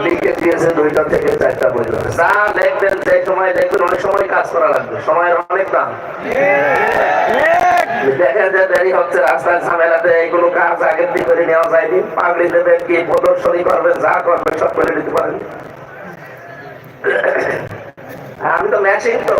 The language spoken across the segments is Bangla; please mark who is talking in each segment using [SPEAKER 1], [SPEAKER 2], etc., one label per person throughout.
[SPEAKER 1] লিখে দিয়েছেন দুইটা থেকে চারটা পর্যন্ত যা লিখবেন যে সময় লিখবেন অনেক সময় কাজ করা লাগবে। সময়ের অনেক দাম। করে নেওয়া যায়নি। সব করে নিতে পারেন। আমি তো ম্যাচিং তো।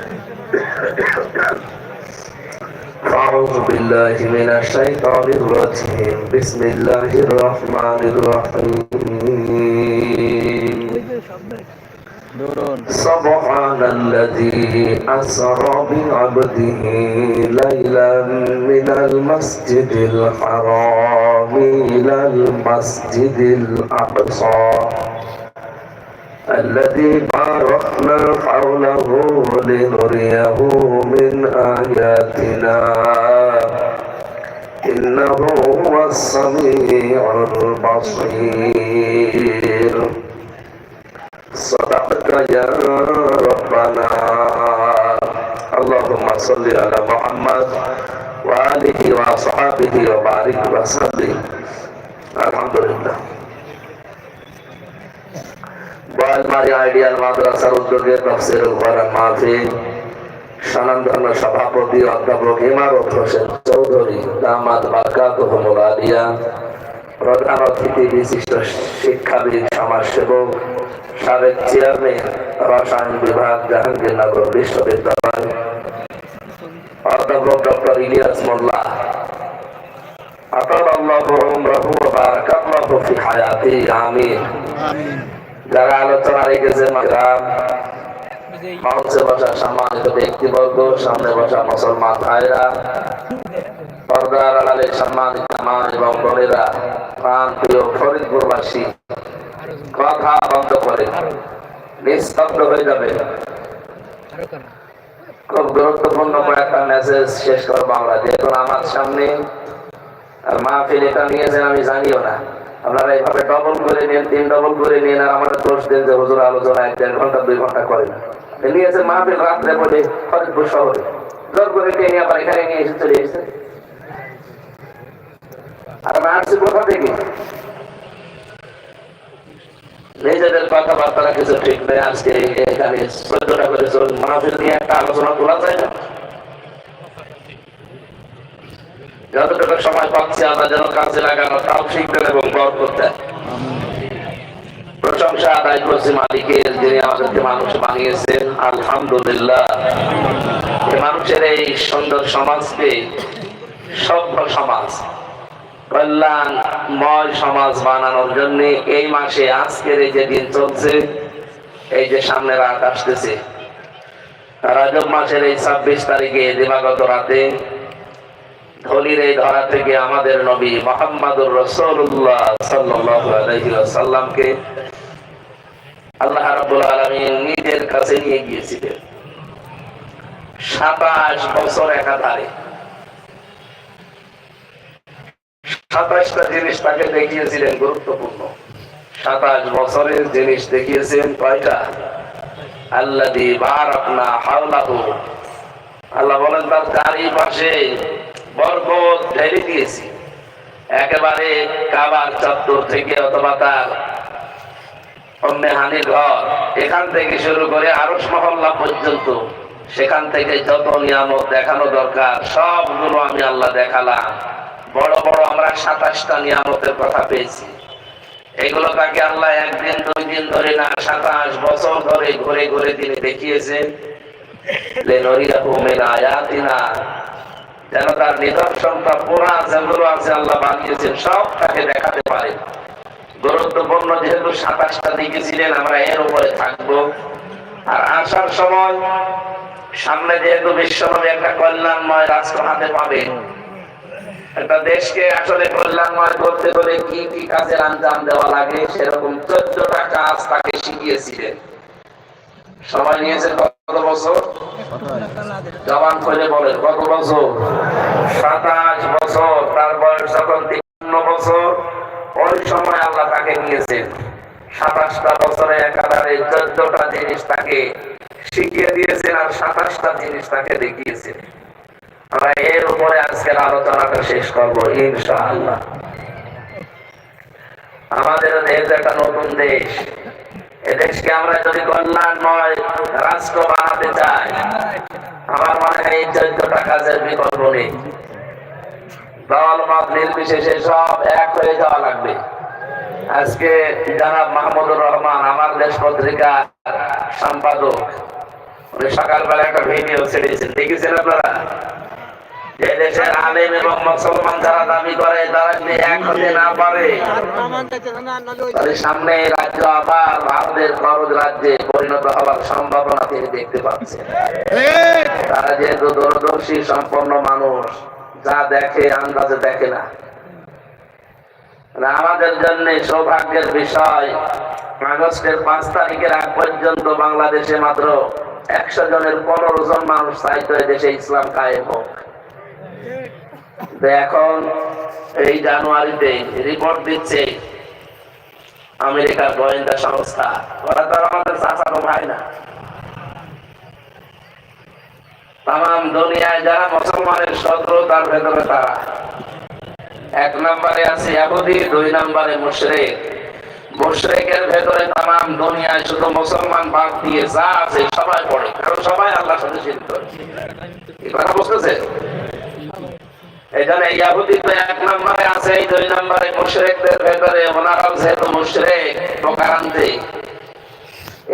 [SPEAKER 1] أعوذ بالله من الشيطان الرجيم. بسم الله الرحمن الرحيم. سبحان الذي أسرى بعبده ليلا من المسجد الحرام إلى المسجد الأقصى. الذي باركنا حوله لنريه من آياتنا. إنه هو السميع البصير. صدقت يا ربنا. اللهم صل على محمد وآله وأصحابه وبارك وسلم. الحمد لله. বয়ালমারি আইডিয়াল মাদ্রাসার উদ্যোগে তফসির কোরআন মাহফিল সনাতন সভাপতি অধ্যাপক ইমারত হোসেন চৌধুরী দামাদ বাকাতুহুমুল আলিয়া, প্রধান অতিথি, বিশিষ্ট শিক্ষাবিদ, সমাজসেবক, সাবেক চেয়ারম্যান, রসায়ন বিভাগ, জাহাঙ্গীরনগর বিশ্ববিদ্যালয়, অধ্যাপক ডক্টর ইলিয়াস মোল্লা। আতাল আল্লাহ রহু বারাকাল্লাহ ফি হায়াতি, আমিন। আমিন। যারা আলোচনা রেখেছে গ্রাম মঞ্চে বসা সম্মানিত ব্যক্তিবর্গ, সামনে বসা মুসলমান ভাইরা মা খুব গুরুত্বপূর্ণ শেষ আমরা সামনে, আর মাহফিল এটা নিয়েছেন আমি জানিও না। আপনারা এইভাবে ডবল করে নিন তিন ডবল করে নিন আর আমাদের দোষ দেন যে হুজুর আলোচনা এক দেড় ঘণ্টা, দুই ঘণ্টা করে না। নিয়েছে মাহফিল রাত্রে বলে ফরিদপুর শহরে। জোর করে টেনে আবার এখানে নিয়ে এসে চলে এসেছে। আর আমি আসছি কোথা থেকে? নিজেদের কথাবার্তা কিছু ঠিক নেই, আজকে এখানে চোদ্দটা করে মাহফিল নিয়ে একটা আলোচনা তোলা যায় না? যতটুকু সময় পাচ্ছি, আমরা যেন কাজে লাগানো তাও শিখবেন এবং বর করতে। প্রশংসা আদায় করছি মালিকের, যিনি আমাদেরকে মানুষ বানিয়েছেন, আলহামদুলিল্লাহ। মানুষের এই সুন্দর সমাজকে সভ্য সমাজ, কল্যাণময় সমাজ বানানোর জন্য এই মাসে, আজকের এই যে দিন চলছে, এই যে সামনে রাত আসতেছে, রাজব মাসের এই ছাব্বিশ তারিখে, দিবাগত রাতে ধলির এই ধরা থেকে আমাদের নবী মোহাম্মদুর রসুল্লাহ সাল্লামকে আল্লাহ রাবুল আলমিন নিজের কাছে নিয়ে গিয়েছিলেন। সাতাশ বছর একাধারে। সাতাশটা জিনিস তাকে দেখিয়েছিলেন গুরুত্বপূর্ণ। সাতাশ বছরের জিনিস দেখিয়েছেন কয়টা? আল্লাহ বার আপনা আল্লাহ বলেন, তার চারিপাশে বরকত ঢেলে দিয়েছি। একেবারে কাবার চত্বর থেকে অথবা তার হানির ঘর, এখান থেকে শুরু করে আরস মহল্লা পর্যন্ত, সেখান থেকে যত নিয়ামত দেখানো দরকার, সবগুলো আমি আল্লাহ দেখালাম। বড় বড় আমরা সাতাশটা নিয়ামতের কথা পেয়েছি। এগুলো তাকে আল্লাহ একদিন, দুই দিন ধরে না, সাতাশ বছর ধরে ঘুরে ঘুরে তিনি দেখিয়েছেন। যেন তার নিদর্শনটা পুরা যেগুলো আছে আল্লাহ বানিয়েছেন, সব তাকে দেখাতে পারে। গুরুত্বপূর্ণ যেহেতু সাতাশটা দিকে ছিলেন, আমরা এর উপরে থাকব। আর আসার সময় সামনে যেহেতু বিশ্বনবী একটা কল্যাণময় রাষ্ট্র হাতে পাবে, একটা দেশকে আসলে কল্যাণময় করতে হলে কি কি কাজের আঞ্জাম দেওয়া লাগে, সেরকম চোদ্দটা কাজ তাকে শিখিয়েছিলেন। সবাই নিয়েছেন কত বছর? জবান করে বলেন, কত বছর? সাতাশ বছর, তার বয়স যখন তিপ্পান্ন বছর, ওই সময় আল্লাহ তাকে নিয়েছেন। সাতাশটা বছরে একাধারে চোদ্দটা জিনিস তাকে শিখিয়ে দিয়েছেন আর সাতাশটা জিনিস তাকে দেখিয়েছেন। আমরা এর উপরে আজকের আলোচনাটা শেষ করব, ইনশাআল্লাহ। আমাদের দেশ একটা নতুন দেশ। এদেশকে আমরা যদি কল্যাণময় রাষ্ট্র বানাতে চাই, আমার মনে হয় এই চোদ্দটা কাজের বিকল্প নেই। দল, মত, নির্বিশেষে সব এক হয়ে যাওয়া লাগবে। আজকে জানাব মাহমুদুর রহমান, আমার দেশ পত্রিকা সম্পাদক সকালবেলা একটা ভিডিও ছেড়েছেন। দেখেছেন আপনারা? যে দেশের আলেম এবং মুসলমান যারা দাবি করে, তারা যদি এক হতে না পারে, তাহলে সামনে রাজ্য আবার ভারতের খরচ রাজ্যে পরিণত হওয়ার সম্ভাবনা তিনি দেখতে পাচ্ছেন। তারা যেহেতু দূরদর্শী সম্পন্ন মানুষ, যা দেখে, আন্দাজে দেখে না। আমাদের জন্য সৌভাগ্যের বিষয়, আগস্টের পাঁচ তারিখের আগ পর্যন্ত বাংলাদেশে মাত্র একশো জনের পনেরো জন মানুষ চাইতো দেশে ইসলাম কায়েম হোক। এখন এই জানুয়ারিতে রিপোর্ট দিচ্ছে আমেরিকার গোয়েন্দা সংস্থা। ওরা তো আমাদের চাচাতো ভাই না। তাম দুনিয়ায় যারা মুসলমানের শত্রু, তার ভেতরে তারা। এক নম্বরে আছে ইয়াহুদি, দুই নম্বরে মুশরিক। মুশরিকের ভেতরে তাম দুনিয়ায় শুধু মুসলমান বাদ দিয়ে যা আছে সবাই পড়ে। কারণ সবাই আল্লাহর সাথে কথা বুঝতেছে এই জন্য এক নম্বরে আছে এই দুই নম্বরে মুশরিকদের ভেতরে ওনারাও যেহেতু মুশরিক প্রকারান্তে।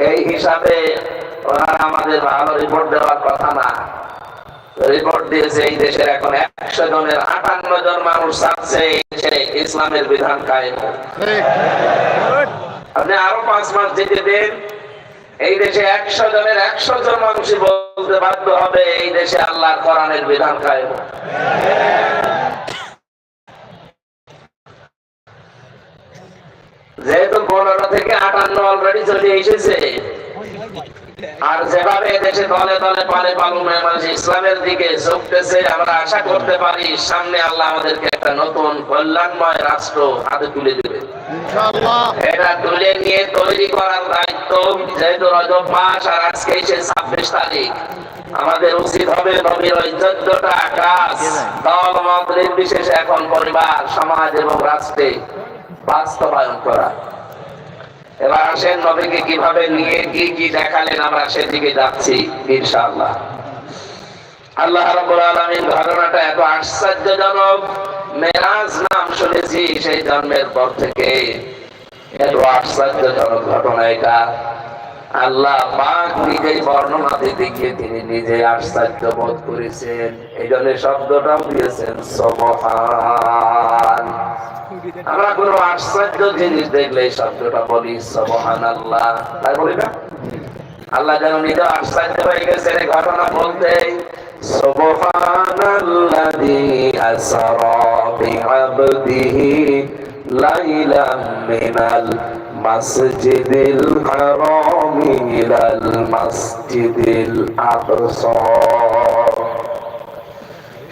[SPEAKER 1] এই হিসাবে ওনারা আমাদের ভালো রিপোর্ট দেওয়ার কথা না। রিপোর্ট দিয়েছে এই দেশের এখন একশো জনের আটান্ন জন মানুষ চাচ্ছে ইসলামের বিধান কায়েম। আপনি আরও পাঁচ মাস যেতে দেন। এই দেশে একশো জনের একশো জন মানুষই বলতে বাধ্য হবে, এই দেশে আল্লাহর কোরআনের বিধান কায়েম। যেহেতু পনেরো থেকে আটান্ন অলরেডি চলে এসেছে আর যেভাবে দেশে দলে দলে পালে পালুমে মানুষ ইসলামের দিকে ঝুঁকতেছে আমরা আশা করতে পারি সামনে আল্লাহ আমাদেরকে একটা নতুন কল্যাণময় রাষ্ট্র হাতে তুলে দেবে। এটা তুলে নিয়ে তৈরি করার দায়িত্ব যেহেতু রজব মাস আর আজকে সে ছাব্বিশ তারিখ। আমাদের উচিত হবে নবীর ওই চোদ্দটা কাজ দল নির্বিশেষে এখন পরিবার সমাজ এবং রাষ্ট্রে বাস্তবায়ন করা। এবার আসেন নবীকে কীভাবে নিয়ে কি কি দেখালেন, আমরা সেদিকে যাচ্ছি, ইনশাআল্লাহ। আল্লাহ রাব্বুল ঘটনাটা এত আশ্চর্যজনক, মেরাজ নাম শুনেছি সেই জন্মের পর থেকে। এত আশ্চর্যজনক ঘটনা এটা। আল্লাহ পাক নিজেই বর্ণনা দিতে গিয়ে তিনি নিজে আশ্চর্য বোধ করেছেন। এই জন্য শব্দটাও দিয়েছেন, সবহান। আমরা কোনো আশ্চর্য জিনিস দেখলে শব্দটা বলি সবহান আল্লাহ তাই বলি না আল্লাহ যেন নিজে আশ্চর্য হয়ে গেছে ঘটনা বলতে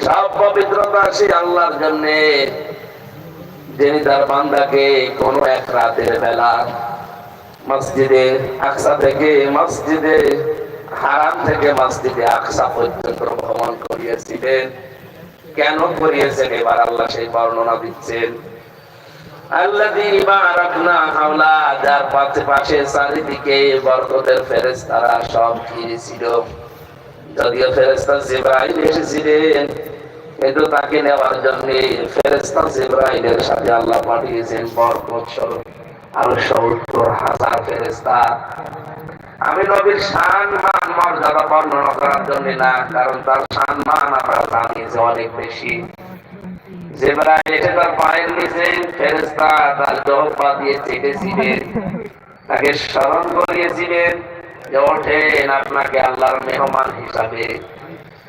[SPEAKER 1] সব পবিত্রতা সেই আল্লাহর জন্য যিনি তার বান্দাকে কোন এক রাতের বেলা মসজিদে আকসা থেকে মসজিদে হারাম থেকে মসজিদে আকসা পর্যন্ত ভ্রমণ করিয়েছিলেন। কেন করিয়েছেন? এবার আল্লাহ সেই বর্ণনা দিচ্ছেন। যদিও ফেরেশতা জিবরাইল এসেছিলেন কিন্তু তাকে নেওয়ার জন্য ফেরেশতা জিবরাইলের সাথে আল্লাহ পাঠিয়েছেন বরকত স্বরূপ। আরও সত্তর হাজার ফেরেশতা। আমি নবীর শান মান, মর্যাদা বর্ণনা করার জন্য না, কারণ তার শান মান আমরা জানি যে অনেক বেশি। জিবরাইল এসে তার পায়ের নিচে ফেরেশতা তার জহপা দিয়ে চেটেছিলেন তাকে স্মরণ করিয়েছিলেন যে ওঠেন আপনাকে আল্লাহর মেহমান হিসাবে।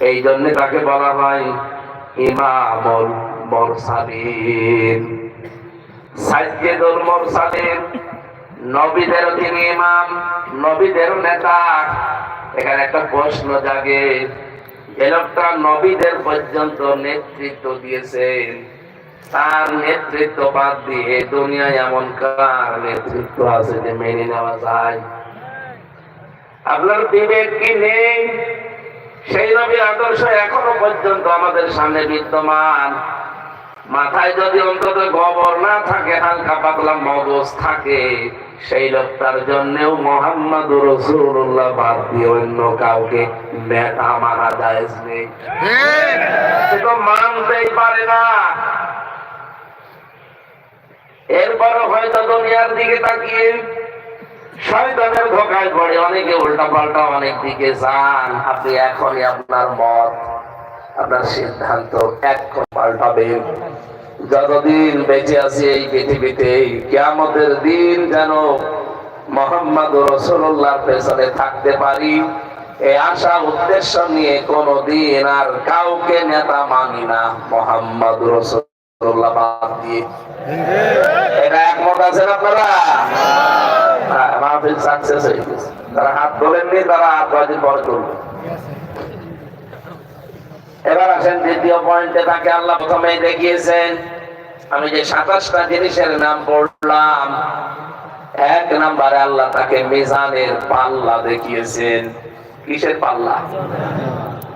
[SPEAKER 1] এই জন্য তাকে বলা হয় মুরসালিন। নবীদের তিনি ইমাম, নবীদের নেতা। এখানে একটা প্রশ্ন জাগে নবীদের পর্যন্ত নেতৃত্ব দিয়েছেন তার নেতৃত্ব বাদ দিয়ে দুনিয়ায় এমন কার নেতৃত্ব আছে যে মেনে নেওয়া যায়? আপনার বিবেক কি নেই? সেই নবীর আদর্শ এখনও পর্যন্ত আমাদের সামনে বিদ্যমান। মাথায় যদি অন্তত গোবর না থাকে হালকা পাতলা মগজ থাকে সেই লোকটার জন্যেও মোহাম্মদ রসুল্লাহ বাদ দিয়ে অন্য কাউকে নেতা মানা যায় নেই। সে তো মানতেই পারে না। এরপরও হয়তো দুনিয়ার দিকে তাকিয়ে শয়তানের ধোকায় পড়ে, অনেকে উল্টা পাল্টা অনেক দিকে যান। আপনি এখনই আপনার মত, আপনার সিদ্ধান্ত এক পাল্টাবেন। যতদিন বেঁচে আছি এই পৃথিবীতে দিন যেন মোহাম্মদ রসুল্লাহর পেছনে থাকতে পারি এই আশা উদ্দেশ্য নিয়ে কোনো দিন আর কাউকে নেতা মানি না মোহাম্মদ দিয়ে। এটা একমত আছেন আপনারা? হ্যাঁ, আমি যে সাতাশটা জিনিসের নাম পড়লাম এক নাম্বারে আল্লাহ তাকে মিজানের পাল্লা দেখিয়েছেন। কিসের পাল্লা?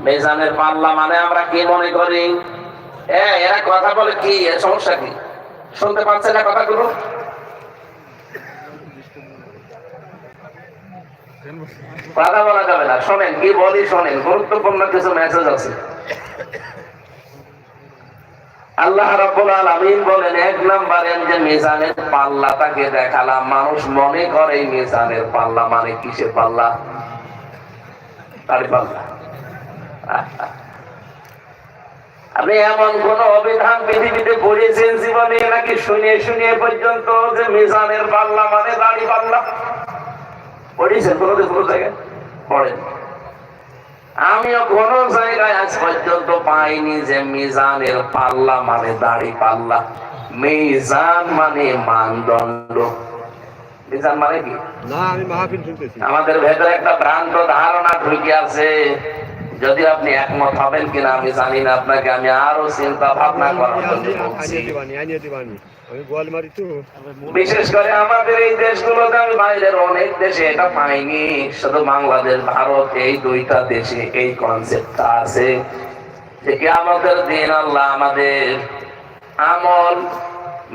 [SPEAKER 1] মিজানের পাল্লা মানে আমরা কি মনে করি? এ, এরা কথা বলে কি? সমস্যা কি? শুনতে না কথাগুলো? কথা বলা যাবে না। শোনেন কি বলি শোনেন। গুরুত্বপূর্ণ কিছু মেসেজ আছে। আল্লাহ রাব্বুল আলামিন বলেন এক নম্বরে যে মিজানের পাল্লা তাকে দেখালাম মানুষ মনে করে এই মিজানের পাল্লা মানে কিসের পাল্লা? তার পাল্লা। আপনি এমন কোন অভিধান পৃথিবীতে পড়িয়েছেন জীবনে নাকি শুনিয়ে শুনিয়ে পর্যন্ত যে মিজানের পাল্লা মানে দাড়ি পাল্লা? কোনোদিন কোনো জায়গায়? পড়েন। আমিও কোন জায়গায় আজ পর্যন্ত পাইনি যে মিজানের পাল্লা মানে দাড়ি পাল্লা। মিজান মানে মানদণ্ড। মিজান মানে কি? আমাদের ভেতরে একটা ভ্রান্ত ধারণা ঢুকে আছে। যদি আপনি একমত হবেন কিনা আমি জানি না আপনাকে আমি আরও চিন্তা ভাবনা করার জন্য বলছি। বিশেষ করে আমাদের এই দেশগুলোতে আমি বাইরের অনেক দেশে এটা পাইনি শুধু বাংলাদেশ ভারত এই দুইটা দেশে এই কনসেপ্টটা আছে। যে কি আমাদের দিন আল্লাহ আমাদের আমল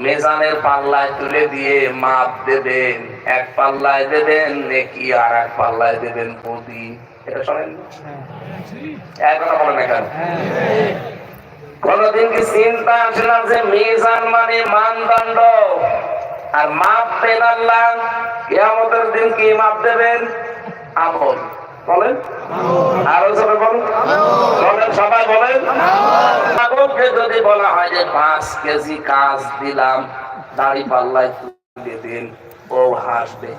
[SPEAKER 1] মেজানের পাল্লায় তুলে দিয়ে মাপ দেবেন এক পাল্লায় দেবেন নেকি আর এক পাল্লায় দেবেন পুঁতি এটা শোনেন। বলেন কোনদিন কি চিন্তা যে মিজান মানে মানদণ্ড? আর মাপ আল্লাহ দিন কি মাপ দেবেন? আমল বলেন। আরও সবাই বলেন। সবাই বলেন। যদি বলা হয় যে পাঁচ কেজি কাজ দিলাম, দাড়ি পাল্লায় তুলে দিন ও হাসবে।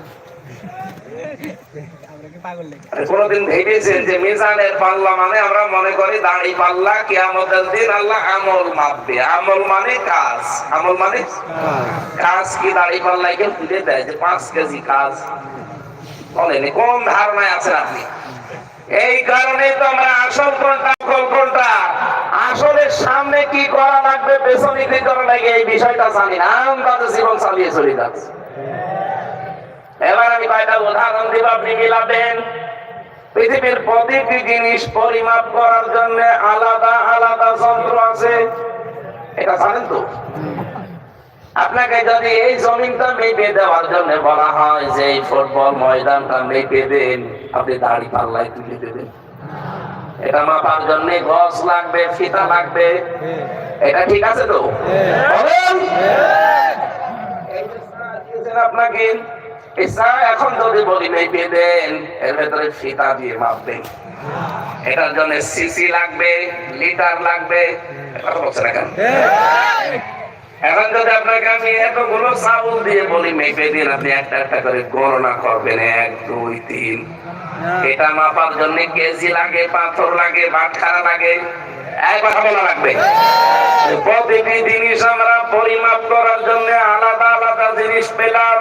[SPEAKER 1] কোনদিন ভেবেছেন যে মিজানের পাল্লা মানে আমরা মনে করি দাড়ি পাল্লা দিন আল্লাহ আমল মাপবে। আমল মানে কাজ। আমল মানে কাজ কি? দাড়ি কেউ দেয় যে পাঁচ কেজি কাজ। বলেন কোন ধারণায় আছেন আপনি? এই কারণে তো আমরা আসল কোনটা নকল কোনটা? আসলে সামনে কি করা লাগবে, পেছনে কি করা লাগে, এই বিষয়টা জানি না। আন্দাজে জীবন চালিয়ে চলে যাচ্ছে। এবার আমি কয়টা উদাহরণ দিব আপনি মিলাবেন পৃথিবীর প্রতিটি জিনিস পরিমাপ করার জন্য আলাদা আলাদা যন্ত্র আছে। এটা জানেন তো? আপনাকে যদি এই জমিনটা মেপে দেওয়ার জন্য বলা হয় যে এই ফুটবল ময়দানটা মেপে দেন আপনি দাড়ি পাল্লায় তুলে দেবেন। এটা মাপার জন্য গছ লাগবে ফিতা লাগবে। এটা ঠিক আছে তো? বলেন? এই যে স্যার দিয়েছেন আপনাকে। এখন যদি বলি মেপে দেন এর ভেতরে ফিতা দিয়ে মাপবেন এটার জন্য সিসি লাগবে লিটার লাগবে। এটা বলছে না কেন? এখন যদি আপনাকে আমি এতগুলো চাউল দিয়ে বলি মেপে দিন আপনি একটা একটা করে গণনা করবেন এক দুই তিন। এটা মাপার জন্য কেজি লাগে পাথর লাগে বাটখারা লাগে। কথা বলা লাগবে? প্রতিটি জিনিস আমরা পরিমাপ করার জন্য আলাদা আলাদা জিনিস পেলাম।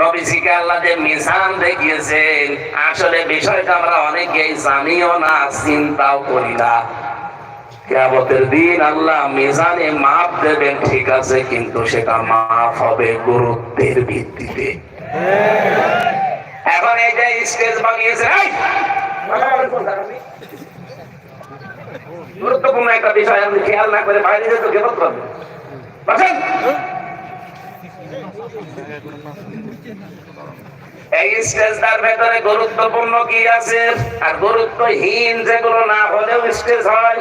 [SPEAKER 1] নবীজিকে দেখিয়েছেন, আসলে বিষয়টা আমরা অনেকেই জানিও না, চিন্তাও করি না কেয়ামতের দিন আল্লাহ মিজানে মাপ দেবেন, ঠিক আছে, কিন্তু সেটা মাপ হবে গুরুত্বের ভিত্তিতে এখন এই যে স্টেজ বানিয়েছে! গুরুত্বপূর্ণ একটা বিষয় আপনি খেয়াল না করে বাইরে যেতে কেমন করবেন। এই স্টেজটার ভেতরে গুরুত্বপূর্ণ কি আছে? আর গুরুত্বহীন যেগুলো না হলেও স্টেজ হয়।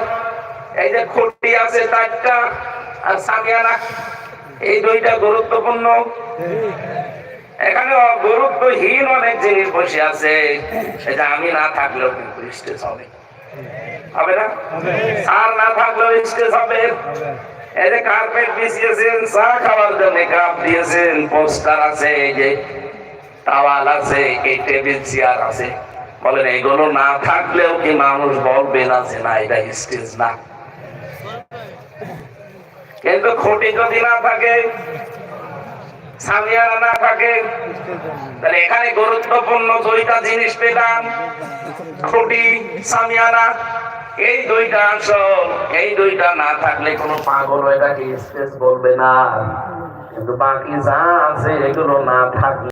[SPEAKER 1] এই যে খুঁটি আছে চারটা আর সামিয়ানা এই দুইটা গুরুত্বপূর্ণ। এখানে গুরুত্বহীন অনেক জিনিস বসে আছে। সেটা আমি না থাকলেও কিন্তু স্টেজ হবে। হবে না? আর না থাকলেও স্টেজ হবে। যে কার্পেট বিছিয়েছেন চা খাওয়ার জন্য কাপ দিয়েছেন পোস্টার আছে, এই যে টাওয়াল আছে, এই টেবিল চেয়ার আছে। বলেন, এগুলো না থাকলেও কি মানুষ বলবে না যে না, এটা স্টেজ না? কিন্তু খুঁটি যদি না থাকে না থাকে, তাহলে এখানে গুরুত্বপূর্ণ জিনিস পেলাম। খুঁটি সামিয়ানা এই দুইটা আসল এই দুইটা না থাকলে কোনো পাগল এটাকে স্পেস বলবে না। কিন্তু বাকি যা আছে এগুলো না থাকলে